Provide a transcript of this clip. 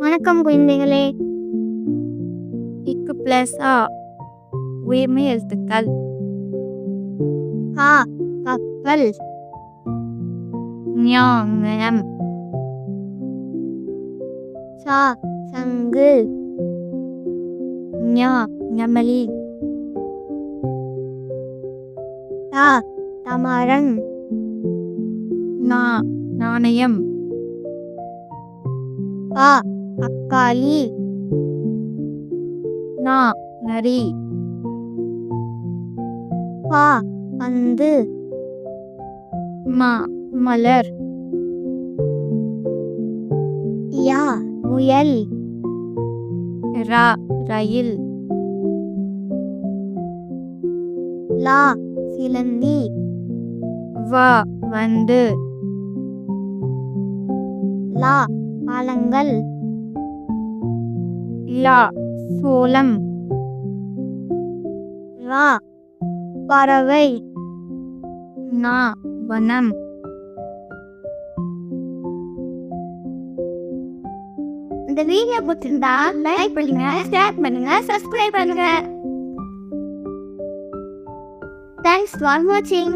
வணக்கம் குழந்தைகளே. இக்கு பிளஸ்? ஆ உயிர்மை எழுத்துக்கள். கா கப்பல். ஞானம் சா சங்கு. ஞா ஞமலி. தா தமரன். நா நாணயம். பா அக்காளி நா நரி. பா பந்து. மா மலர். யா முயல். ரா ரயில். லா சிலந்தி. வா வந்து லா பழங்கள் லா சோளம். ரா பறவை. நா வனம். இந்த வீடியோ பிடிச்சிருந்தா லைக் பண்ணுங்க ஷேர் பண்ணுங்க சப்ஸ்கிரைப் பண்ணுங்க. தேங்க்ஸ் ஃபார் வாட்சிங்